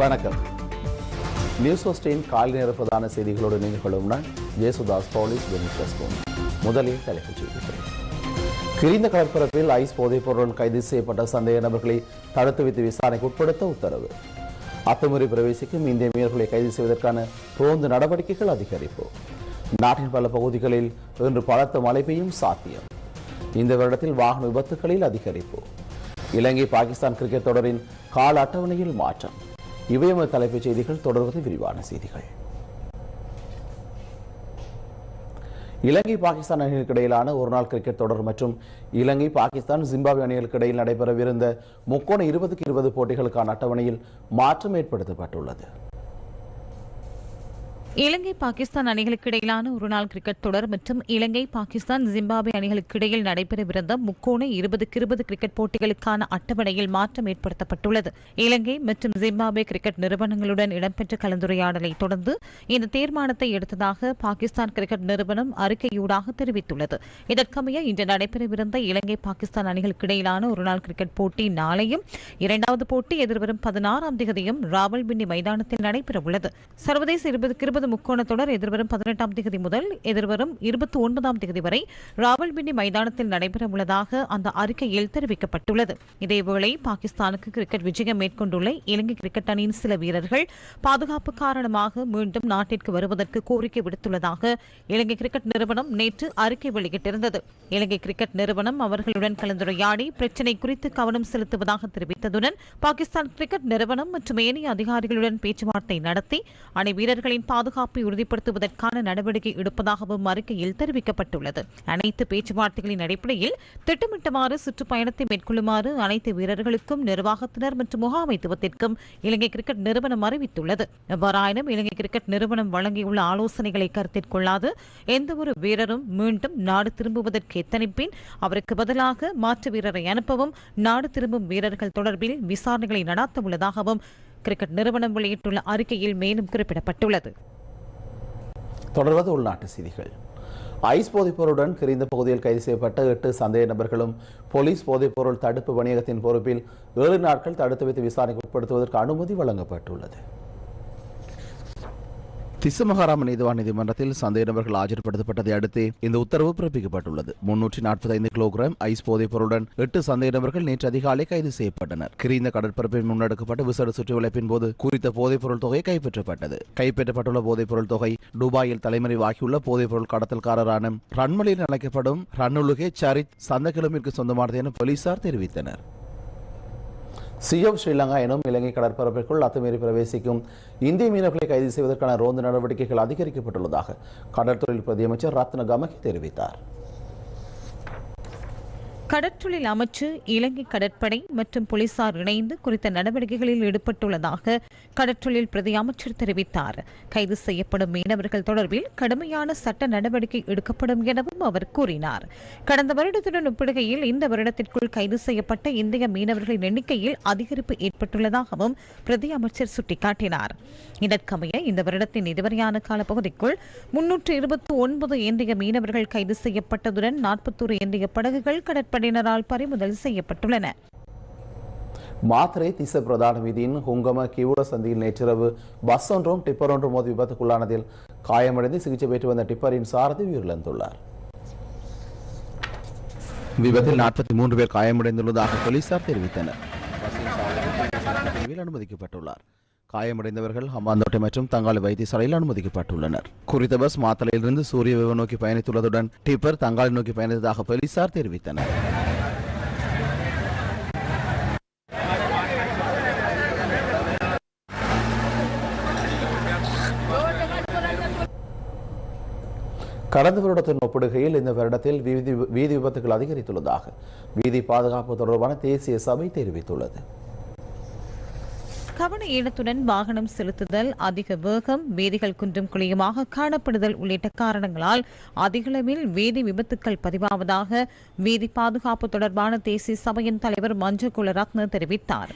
வணக்கம். நியூஸ் ஹோஸ்டின் காலை நேர பிரதான செய்திகளோடு நீங்கள் நான் ஜேசுதாஸ் போலீஸ் வெனிசஸ்கோம் முதலில் தலைப்புச் செய்திகள். கிரிந்த கடற்பரப்பில் ஐஸ் போதைப் பொருள் கைது செய்யப்பட்ட சந்தேக நபர்களை தடுத்து வைத்து விசாரணைக்கு உட்படுத்த உத்தரவு. அத்துமுறை பிரவேசிக்கும் இந்திய மீனவர்களை கைது செய்வதற்கான ரோந்து நடவடிக்கைகள் அதிகரிப்பு. நாட்டின் பல பகுதிகளில் இன்று பலத்த மழை பெய்யும் சாத்தியம். இந்த வருடத்தில் வாகன விபத்துகளில் அதிகரிப்பு. இலங்கை பாகிஸ்தான் கிரிக்கெட் தொடரின் கால அட்டவணையில் மாற்றம். இவை எமது தலைப்புச் செய்திகள் தொடர்வது விரிவான செய்திகள். இலங்கை பாகிஸ்தான் அணிகளுக்கு இடையிலான ஒருநாள் கிரிக்கெட் தொடர் மற்றும் இலங்கை பாகிஸ்தான் ஜிம்பாப்வே அணிகளுக்கு இடையில் நடைபெறவிருந்த முக்கோண இருபதுக்கு இருபது போட்டிகளுக்கான அட்டவணையில் மாற்றம் ஏற்படுத்தப்பட்டுள்ளது. இலங்கை பாகிஸ்தான் அணிகளுக்கு இடையிலான ஒருநாள் கிரிக்கெட் தொடர் மற்றும் இலங்கை பாகிஸ்தான் ஜிம்பாபே அணிகளுக்கு இடையில் நடைபெறவிருந்த முக்கோண இருபதுக்கு இருபது கிரிக்கெட் போட்டிகளுக்கான அட்டவணையில் மாற்றம் ஏற்படுத்தப்பட்டுள்ளது. இலங்கை மற்றும் ஜிம்பாபே கிரிக்கெட் நிறுவனங்களுடன் இடம்பெற்ற கலந்துரையாடலை தொடர்ந்து இந்த தீர்மானத்தை எடுத்ததாக பாகிஸ்தான் கிரிக்கெட் நிறுவனம் அறிக்கையூடாக தெரிவித்துள்ளது. இதற்கமைய இன்று நடைபெறவிருந்த இலங்கை பாகிஸ்தான் அணிகளுக்கு இடையிலான ஒருநாள் கிரிக்கெட் போட்டி நாளையும் இரண்டாவது போட்டி எதிர்வரும் பதினாறாம் தேதியும் ராவல்பிண்டி மைதானத்தில் நடைபெறவுள்ளது. சர்வதேச இருபதுக்கு இருபது முக்கோண தொடர் எதிர்வரும் பதினெட்டாம் தேதி முதல் எதிர்வரும் இருபத்தி ஒன்பதாம் தேதி வரை ராவல்பிண்டி மைதானத்தில் நடைபெறவுள்ளதாக அந்த அறிக்கையில் தெரிவிக்கப்பட்டுள்ளது. இதேவேளை பாகிஸ்தானுக்கு கிரிக்கெட் விஜயம் மேற்கொண்டுள்ள இலங்கை கிரிக்கெட் அணியின் சில வீரர்கள் பாதுகாப்பு காரணமாக மீண்டும் நாட்டிற்கு வருவதற்கு கோரிக்கை விடுத்துள்ளதாக இலங்கை கிரிக்கெட் நிறுவனம் நேற்று அறிக்கை வெளியிட்டிருந்தது. இலங்கை கிரிக்கெட் நிறுவனம் அவர்களுடன் கலந்துரையாடி பிரச்சினை குறித்து கவனம் செலுத்துவதாக தெரிவித்ததுடன் பாகிஸ்தான் கிரிக்கெட் நிறுவனம் மற்றும் ஏனைய அதிகாரிகளுடன் பேச்சுவார்த்தை நடத்தி அணி வீரர்களின் பாதுகாப்பு உறுதிப்படுத்துவதற்கான நடவடிக்கை எடுப்பதாகவும் அறிக்கையில் தெரிவிக்கப்பட்டுள்ளது. அனைத்து பேச்சுவார்த்தைகளின் அடிப்படையில் திட்டமிட்டமாறு சுற்றுப்பயணத்தை மேற்கொள்ளுமாறு அனைத்து வீரர்களுக்கும் நிர்வாகத்தினர் மற்றும் முகாமைத்துவத்திற்கும் இலங்கை கிரிக்கெட் நிறுவனம் அறிவித்துள்ளது. எவ்வாறாயினும் இலங்கை கிரிக்கெட் நிறுவனம் வழங்கியுள்ள ஆலோசனைகளை கருத்தில் கொள்ளாது எந்தவொரு வீரரும் மீண்டும் நாடு திரும்புவதற்கு எத்தனிப்பின் அவருக்கு பதிலாக மாற்று வீரரை அனுப்பவும் நாடு திரும்பும் வீரர்கள் தொடர்பில் விசாரணைகளை நடாத்த உள்ளதாகவும் கிரிக்கெட் நிறுவனம் வெளியிட்டுள்ள அறிக்கையில் மேலும் குறிப்பிடப்பட்டுள்ளது. தொடர்வது உள்நாட்டு செய்திகள். ஐஸ் போதைப்பொருளுடன் கிரிந்த பகுதியில் கைது செய்யப்பட்ட எட்டு சந்தேக நபர்களும் போலீஸ் போதைப்பொருள் தடுப்பு பணியகத்தின் பொறுப்பில் ஏழு நாட்கள் தடுத்து வைத்து விசாரணைக்கு உட்படுத்துவதற்கு அனுமதி வழங்கப்பட்டுள்ளது. திசுமகாராம நீதிவான் நீதிமன்றத்தில் சந்தேக நபர்கள் ஆஜர்படுத்தப்பட்டதை அடுத்து இந்த உத்தரவு பிறப்பிக்கப்பட்டுள்ளது. முன்னூற்றி நாற்பத்தைந்து கிலோகிராம் ஐஸ் போதைப் பொருளுடன் எட்டு சந்தேக நபர்கள் நேற்று அதிகாலை கைது செய்யப்பட்டனர். கிரிந்த கடற்பரப்பில் முன்னெடுக்கப்பட்ட விசேட சுற்றுவளைப்பின் போது குறித்த போதைப் பொருள் தொகை கைப்பற்றப்பட்டது. கைப்பற்றப்பட்டுள்ள போதைப் பொருள் தொகை துபாயில் தலைமறைவாகியுள்ள போதைப் பொருள் கடத்தல்காரரான ரன்மலில் அழைக்கப்படும் ரன்னுலுகே சரித் சந்தகிழமிற்கு சொந்தமானது என போலீசார் தெரிவித்தனர். சிஎம் ஸ்ரீலங்கா எனும் இலங்கை கடற்பரப்பிற்குள் அத்துமீறி பிரவேசிக்கும் இந்திய மீனவர்களை கைது செய்வதற்கான ரோந்து நடவடிக்கைகள் அதிகரிக்கப்பட்டுள்ளதாக கடற்தொழில் பிரதியமைச்சர் ரத்ன கமகி தெரிவித்தார். கடற்றொழில் அமைச்சு இலங்கை கடற்படை மற்றும் போலீசார் இணைந்து குறித்த நடவடிக்கைகளில் ஈடுபட்டுள்ளதாக கடற்றொழில் பிரதி அமைச்சர் தெரிவித்தார். கைது செய்யப்படும் மீனவர்கள் தொடர்பில் கடுமையான சட்ட நடவடிக்கை எடுக்கப்படும் எனவும் அவர் கூறினார். கடந்த வருடத்துடன் ஒப்பிடுகையில் இந்த வருடத்திற்குள் கைது செய்யப்பட்ட இந்திய மீனவர்களின் எண்ணிக்கையில் அதிகரிப்பு ஏற்பட்டுள்ளதாகவும் பிரதி அமைச்சர் சுட்டிக்காட்டினார். இதற்கமைய இந்த வருடத்தின் இதுவரையான காலப்பகுதிக்குள் முன்னூற்று இருபத்தி ஒன்பது இந்திய மீனவர்கள் கைது செய்யப்பட்டதுடன் நாற்பத்தோரு இந்திய படகுகள் கடற்படை கடற்படையினரால் பறிமுதல் செய்யப்பட்டுள்ளன. மாத்திரை திச பிரதான வீதியின் ஹுங்கம கிவுட சந்தியில் நேற்றிரவு பஸ் ஒன்றும் டிப்பர் ஒன்றும் மோதி விபத்துக்குள்ளானதில் காயமடைந்து சிகிச்சை பெற்று வந்த டிப்பரின் சாரதி உயிரிழந்துள்ளார். விபத்தில் நாற்பத்தி மூன்று பேர் காயமடைந்துள்ளதாக போலீசார் தெரிவித்தனர். அனுமதிக்கப்பட்டுள்ளார். காயமடைந்தவர்கள் ஹம்பாந்தோட்டை மற்றும் தங்காளி வைத்தியசாலையில் அனுமதிக்கப்பட்டுள்ளனர். குறித்த பஸ் மாத்தலையிலிருந்து சூரிய விவ நோக்கி பயணித்துள்ளதுடன் டிப்பர் தங்காளி நோக்கி பயணித்ததாக போலீசார் தெரிவித்தனர். கடந்த வருடத்துடன் ஒப்பிடுகையில் இந்த வருடத்தில் வீதி வீதி விபத்துகள் அதிகரித்துள்ளதாக வீதி பாதுகாப்பு தொடர்பான தேசிய சபை தெரிவித்துள்ளது. கவன ஈனத்துடன் வாகனம் செலுத்துதல் அதிக வேகம் வீதிகள் குன்றும் குழியுமாக காணப்படுதல் உள்ளிட்ட காரணங்களால் அதிகளவில் வீதி விபத்துக்கள் பதிவாவதாக வீதி பாதுகாப்பு தொடர்பான தேசிய சபையின் தலைவர் மஞ்சு குலரத்ன தெரிவித்தார்.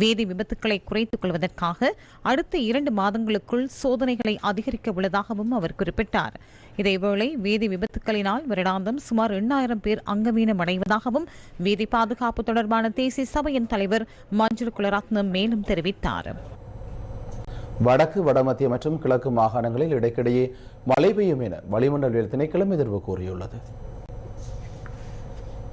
வேதி விபத்துக்களை குறைத்துக் கொள்வதற்காக அடுத்த இரண்டு மாதங்களுக்குள் சோதனைகளை அதிகரிக்க உள்ளதாகவும் அவர் குறிப்பிட்டார். இதேவேளை வீதி விபத்துக்களினால் வருடாந்தம் சுமார் எண்ணாயிரம் பேர் அங்கவீனம் அடைவதாகவும் வீதி பாதுகாப்பு தொடர்பான தேசிய சபையின் தலைவர் மஞ்சள் குலரத்னம் மேலும் தெரிவித்தார். வடக்கு வடமத்திய மற்றும் கிழக்கு மாகாணங்களில் இடைக்கிடையே மழை பெய்யும் என வளிமண்டல திணைக்களம் எதிர்வு கூறியுள்ளது.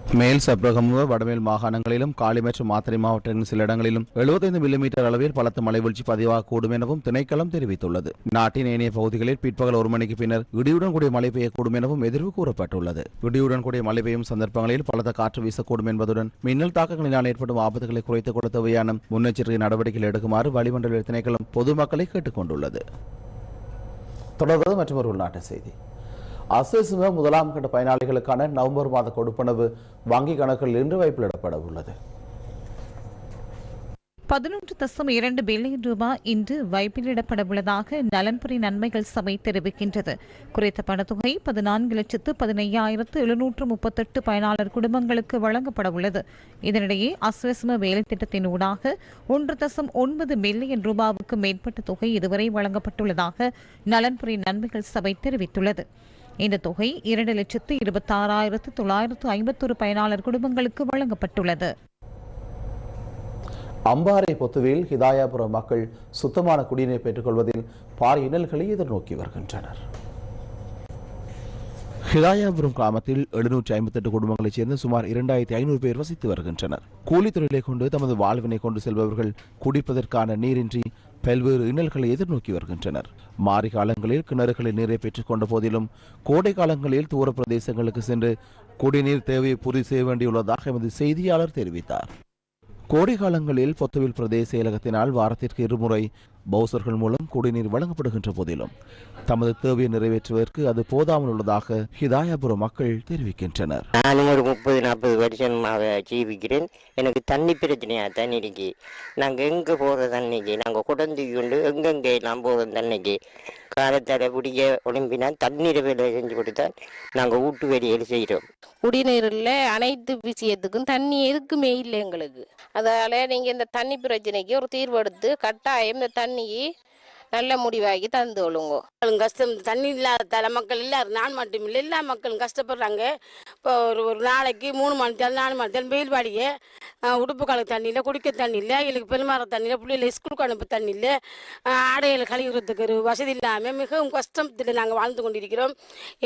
மேல் சப்ரகமுக வடமேல் மாகாணங்களிலும் காலி மற்றும் மாத்திரை மாவட்டங்களின் சில இடங்களிலும் 75 மில்லிமீட்டர் அளவில் பலத்த மழை வீழ்ச்சி பதிவாகக்கூடும் எனவும் திணைக்களம் தெரிவித்துள்ளது. நாட்டின் ஏனைய பகுதிகளில் பிற்பகல் ஒரு மணிக்கு பின்னர் இடியுடன் கூடிய மழை பெய்யக்கூடும் எனவும் எதிர்வு கூறப்பட்டுள்ளது. இடியுடன் கூடிய மழை பெய்யும் சந்தர்ப்பங்களில் பலத்த காற்று வீசக்கூடும் என்பதுடன் மின்னல் தாக்கங்களினால் ஏற்படும் ஆபத்துகளை குறைத்துக் கொள்ள தேவையான முன்னெச்சரிக்கை நடவடிக்கைகள் எடுக்குமாறு வளிமண்டல திணைக்களம் பொதுமக்களை கேட்டுக் கொண்டுள்ளது தொடர்வது மற்றொரு உள்நாட்டு செய்தி. அசேசும முதலாம் கட்ட பயனாளிகளுக்கான நவம்பர் மாத கொடுப்பனவு வங்கி கணக்கில் இன்று வைப்பிலிடப்பட உள்ளது. பதினொன்று தசம் இரண்டு பில்லியன் ரூபாய் இன்று வைப்பிலிடப்பட உள்ளதாக நலன்புரி நன்மைகள் சபை தெரிவிக்கின்றது. குறித்த பணத்தொகை பதினான்கு லட்சத்து பதினையாயிரத்து எழுநூற்று முப்பத்தெட்டு பயனாளர் குடும்பங்களுக்கு வழங்கப்பட உள்ளது. இதனிடையே அஸ்வசம வேலை திட்டத்தின் ஊடாக ஒன்று தசம் ஒன்பது மில்லியன் ரூபாவுக்கு மேற்பட்ட தொகை இதுவரை வழங்கப்பட்டுள்ளதாக நலன்புரி நன்மைகள் சபை தெரிவித்துள்ளது. இந்த தொகை இரண்டு லட்சத்து இருபத்தாறாயிரத்து தொள்ளாயிரத்து ஐம்பத்தொரு பயனாளர் குடும்பங்களுக்கு வழங்கப்பட்டுள்ளது. அம்பாறை பொத்துவில் ஹிதாயாபுரம் மக்கள் சுத்தமான குடிநீர் பெற்றுக்கொள்வதில் பாரிய இன்னல்களை எதிர்நோக்கி வருகின்றனர். ஹிதாயாபுரம் கிராமத்தில் எழுநூற்றி ஐம்பத்தெட்டு குடும்பங்களைச் சேர்ந்த சுமார் இரண்டாயிரத்தி ஐநூறு பேர் வசித்து வருகின்றனர். கூலித் தொழிலை கொண்டு தமது வாழ்வினை கொண்டு செல்பவர்கள் குடிப்பதற்கான நீரின்றி பல்வேறு இன்னல்களை எதிர்நோக்கி வருகின்றனர். மாறி காலங்களில் கிணறுகளில் நீரை பெற்றுக் கொண்ட போதிலும் கோடை காலங்களில் தூர பிரதேசங்களுக்கு சென்று குடிநீர் தேவையை பூர்த்தி செய்ய வேண்டியுள்ளதாக எமது செய்தியாளர் தெரிவித்தார். கோடை காலங்களில் பொத்துவில் பிரதேச செயலகத்தினால் வாரத்திற்கு இருமுறை பவுசர்கள் மூலம் குடிநீர் வழங்கப்படுகின்ற போதிலும். தமது தேவையை நிறைவேற்றுவதற்கு அது போதாமல் உள்ளதாக ஹிதாயாபுரம் மக்கள் தெரிவிக்கின்றனர். நானும் ஒரு முப்பது நாற்பது வருஷமாக ஜீவிக்கிறேன். எனக்கு தண்ணி பிரச்சனையா? தண்ணி இருக்கு. நாங்கள் எங்கே போகிற தண்ணிக்கு? நாங்கள் குடந்தி கொண்டு எங்கெங்கே எல்லாம் போகிறோம் தண்ணிக்கு? காலத்தால் பிடிக்க ஒளிம்பினா தண்ணீரை வேலை செஞ்சு கொடுத்தா நாங்கள் வீட்டு வேலையை செய்கிறோம். குடிநீரில் அனைத்து விஷயத்துக்கும் தண்ணி எதுக்குமே இல்லை எங்களுக்கு. அதால் நீங்கள் இந்த தண்ணி பிரச்சனைக்கு ஒரு தீர்வு எடுத்து கட்டாயம் இந்த தண்ணி நல்ல முடிவாகி தந்து கொள்ளுங்க. கஷ்டம் தண்ணி இல்லாத தலை மக்கள் இல்லாத நான் மட்டும் இல்லை எல்லா மக்களும் கஷ்டப்படுறாங்க. இப்போ ஒரு ஒரு நாளைக்கு மூணு மணி நேரம் நாலு மணி நேரம் வெயில் பாடிய உடுப்பு கலக்கு தண்ணி இல்லை குடிக்க தண்ணி இல்லை எங்களுக்கு பெருமாற தண்ணி இல்லை பிள்ளைகளை ஸ்கூலுக்கு அனுப்ப தண்ணி இல்லை ஆடைகளை கழுவுறதுக்கு ஒரு வசதி இல்லாமல் மிகவும் கஷ்டத்தில் நாங்கள் வாழ்ந்து கொண்டிருக்கிறோம்.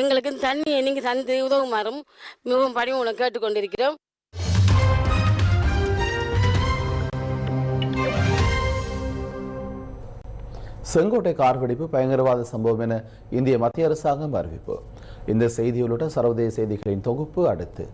எங்களுக்கு தண்ணியை நீங்கள் தந்து உதவுமாறும் மிகவும் பணிவுடன் கேட்டுக்கொண்டிருக்கிறோம். செங்கோட்டை கார் வெடிப்பு பயங்கரவாத சம்பவம் என இந்திய மத்திய அரசாங்கம் அறிவிப்பு. இந்த செய்தியுள்ளிட்ட சர்வதேச செய்திகளின் தொகுப்பு அடுத்து.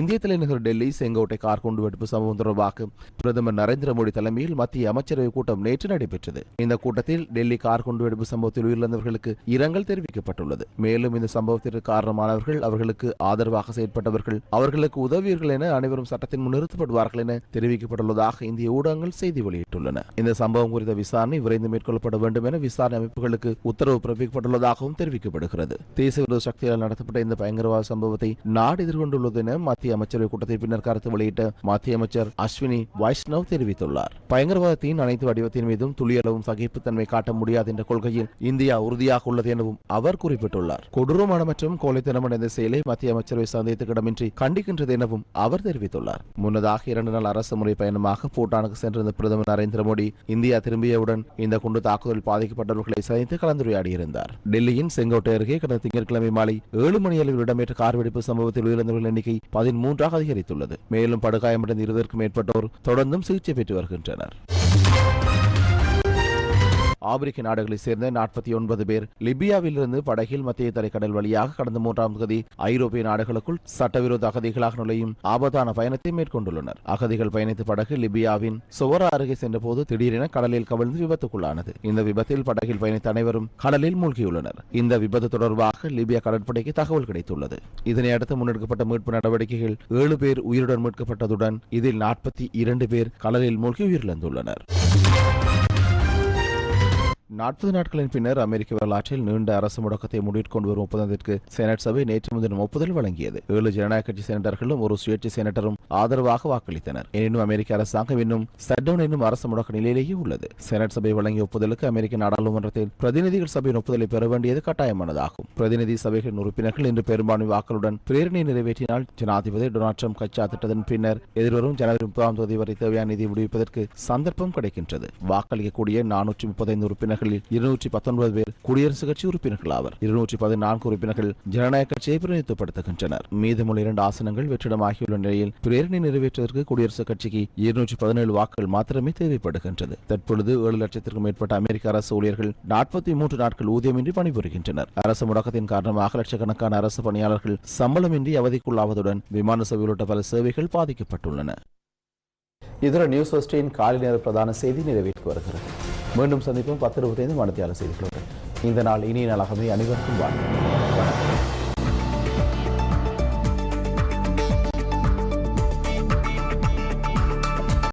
இந்திய தலைநகர் டெல்லி செங்கோட்டை கார் குண்டுவெடிப்பு சம்பவம் தொடர்பாக பிரதமர் நரேந்திர மோடி தலைமையில் மத்திய அமைச்சரவை கூட்டம் நேற்று நடைபெற்றது. இந்த கூட்டத்தில் டெல்லி கார் குண்டுவெடிப்பு சம்பவத்தில் உயிரிழந்தவர்களுக்கு இரங்கல் தெரிவிக்கப்பட்டுள்ளது. மேலும் இந்த சம்பவத்திற்கு காரணமானவர்கள் அவர்களுக்கு ஆதரவாக செயற்பட்டவர்கள் அவர்களுக்கு உதவியர்கள் என அனைவரும் சட்டத்தின் முன் நிறுத்தப்படுவார்கள் என தெரிவிக்கப்பட்டுள்ளதாக இந்திய ஊடகங்கள் செய்தி வெளியிட்டுள்ளன. இந்த சம்பவம் குறித்த விசாரணை விரைந்து மேற்கொள்ளப்பட வேண்டும் என விசாரணை அமைப்புகளுக்கு உத்தரவு பிறப்பிக்கப்பட்டுள்ளதாகவும் தெரிவிக்கப்படுகிறது. தேசிய விரோத சக்தியால் நடத்தப்பட்ட இந்த பயங்கரவாத சம்பவத்தை நாடு எதிர்கொண்டுள்ளது என மத்திய அமைச்சரவை கூட்டத்தில் பின்னர் கருத்து வெளியிட்ட மத்திய அமைச்சர் அஸ்வினி வைஷ்ணவ் தெரிவித்துள்ளார். பயங்கரவாதத்தின் அனைத்து வடிவத்தின் மீதும் துளியளவும் சகிப்புத்தன்மை காட்ட முடியாது என்ற கொள்கையில் இந்தியா உறுதியாக உள்ளது எனவும் அவர் குறிப்பிட்டுள்ளார். கொடூரமான மற்றும் கோழைத்தனமான அடைந்த செயலை மத்திய அமைச்சரவை சந்தேகத்துக்கிடமின்றி கண்டிக்கின்றது எனவும் அவர் தெரிவித்துள்ளார். முன்னதாக இரண்டு நாள் அரசு முறை பயணமாக பூட்டானுக்கு சென்றிருந்த பிரதமர் நரேந்திர மோடி இந்தியா திரும்பியவுடன் இந்த குண்டு தாக்குதல் பாதிக்கப்பட்டவர்களை சந்தித்து கலந்துரையாடியிருந்தார். டெல்லியின் செங்கோட்டை அருகே கடந்த திங்கட்கிழமை மாலை ஏழு மணி அளவில் இடம்பெற்ற கார் வெடிப்பு சம்பவத்தில் உயிரிழந்தவர்கள் எண்ணிக்கை மூன்றாக அதிகரித்துள்ளது. மேலும் படுகாயமடைந்த இருபதற்கும் மேற்பட்டோர் தொடர்ந்தும் சிகிச்சை பெற்று வருகின்றனர். ஆப்பிரிக்க நாடுகளைச் சேர்ந்த நாற்பத்தி ஒன்பது பேர் லிபியாவிலிருந்து படகில் மத்திய தரைக்கடல் வழியாக கடந்த மூன்றாம் தேதி ஐரோப்பிய நாடுகளுக்குள் சட்டவிரோத அகதிகளாக நுழையும் ஆபத்தான பயணத்தை மேற்கொண்டுள்ளனர். அகதிகள் பயணித்த படகு லிபியாவின் சுவரா அருகே சென்றபோது திடீரென கடலில் கவிழ்ந்து விபத்துக்குள்ளானது. இந்த விபத்தில் படகில் பயணித்த அனைவரும் கடலில் மூழ்கியுள்ளனர். இந்த விபத்து தொடர்பாக லிபியா கடற்படைக்கு தகவல் கிடைத்துள்ளது. இதனையடுத்து முன்னெடுக்கப்பட்ட மீட்பு நடவடிக்கைகள் ஏழு பேர் உயிருடன் மீட்கப்பட்டதுடன் இதில் நாற்பத்தி இரண்டு பேர் கடலில் மூழ்கி உயிரிழந்துள்ளனர். நாற்பது நாட்களின் பின்னர் அமெரிக்க வரலாற்றில் நீண்ட அரசு முடக்கத்தை முடிவுகொண்டு வரும் ஒப்பந்தத்திற்கு செனட் சபை நேற்று முன்தினம் ஒப்புதல் வழங்கியது. ஏழு ஜனநாயக கட்சி செனட்டர்களும் ஒரு சுயேட்சை செனட்டரும் ஆதரவாக வாக்களித்தனர். எனினும் அமெரிக்க அரசாங்கம் இன்னும் சட்டவுன் என்னும் அரசு முடக்க நிலையிலேயே உள்ளது. செனட் சபை வழங்கிய ஒப்புதலுக்கு அமெரிக்க நாடாளுமன்றத்தில் பிரதிநிதிகள் சபையின் ஒப்புதலை பெற வேண்டியது கட்டாயமானதாகும். பிரதிநிதி சபைகளின் உறுப்பினர்கள் இன்று பெரும்பான்மை வாக்களுடன் பிரேரணை நிறைவேற்றினால் ஜனாதிபதி டொனால்ட் ட்ரம்ப் திட்டத்தின் பின்னர் எதிர்வரும் ஜனவரி முப்பதாம் தேதி வரை தேவையான நிதி விடுவிப்பதற்கு சந்தர்ப்பம் கிடைக்கின்றது. வாக்களிக்கக்கூடிய நானூற்றி முப்பத்தைந்து உறுப்பினர்களில் இருநூற்றி பத்தொன்பது பேர் குடியரசுக் கட்சி உறுப்பினர்கள் ஆவர். இருநூற்றி பதினான்கு உறுப்பினர்கள் ஜனநாயக கட்சியை பிரதிநிதித்துவப்படுத்துகின்றனர். மீதமுள்ள இரண்டு ஆசனங்கள் வெற்றிடமாகியுள்ள நிலையில் பிரேரணை நிறைவேற்றுவதற்கு குடியரசுக் கட்சிக்கு இருநூற்றி பதினேழு வாக்குகள் மாத்திரமே தேவைப்படுகின்றது. தற்பொழுது ஏழு லட்சத்திற்கும் மேற்பட்ட அமெரிக்க அரசு ஊழியர்கள் நாற்பத்தி மூன்று நாட்கள் ஊதியமின்றி பணிபுரிகின்றனர். அரசு முடக்கத்தின் காரணமாக லட்சக்கணக்கான அரசு பணியாளர்கள் சம்பளமின்றி அவதிக்குள்ளாவதுடன் விமான சேவை உள்ளிட்ட பல சேவைகள் பாதிக்கப்பட்டுள்ளன. இதர நியூஸ் ஃபர்ஸ்டின் காலை நேர பிரதான செய்தி நிறைவேற்றி வருகிறது. மீண்டும் சந்திப்போம். பத்து இருபத்தைந்து மனத்தியாளர் செய்திகளுடன் இந்த நாள் இனிய நாளாகவே அனைவருக்கும் வாழ்க்கை